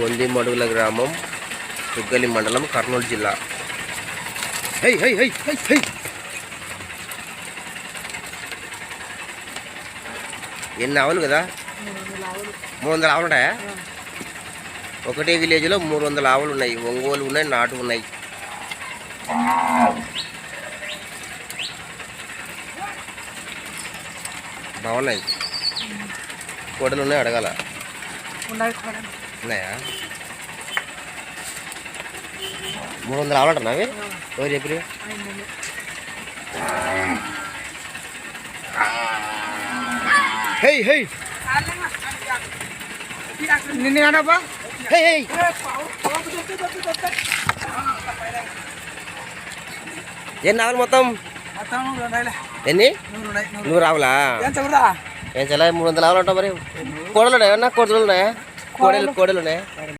గొందిమడుగుల గ్రామం తుగ్గలి మండలం కర్నూలు జిల్లా. Hi hi hi hi hi. ఎన్ని ఆవులు కదా? మూడు వందల ఆవులు ఉన్నాయా? ఒకటే విలేజ్లో మూడు వందల ఆవులు ఉన్నాయి. ఒంగోలు ఉన్నాయి నాటు ఉన్నాయి. బాగున్నాయి. కోడలు ఉన్నాయి అడగాల. ఉన్నాయా? మూడు వందల ఆవులు అంటున్నావి ఎవరు చెప్పి హై హై. నిన్ను కానప్పా హై హై. ఎన్ని ఆవులు మొత్తం? ఎన్ని? నూరు కూడా ఏం చాలా మూడు వందల ఆవులు మరి. కోడలు ఉన్నాయా కోడలు ఉన్నాయా? కోడలు కోడలు. ఉన్నాయా?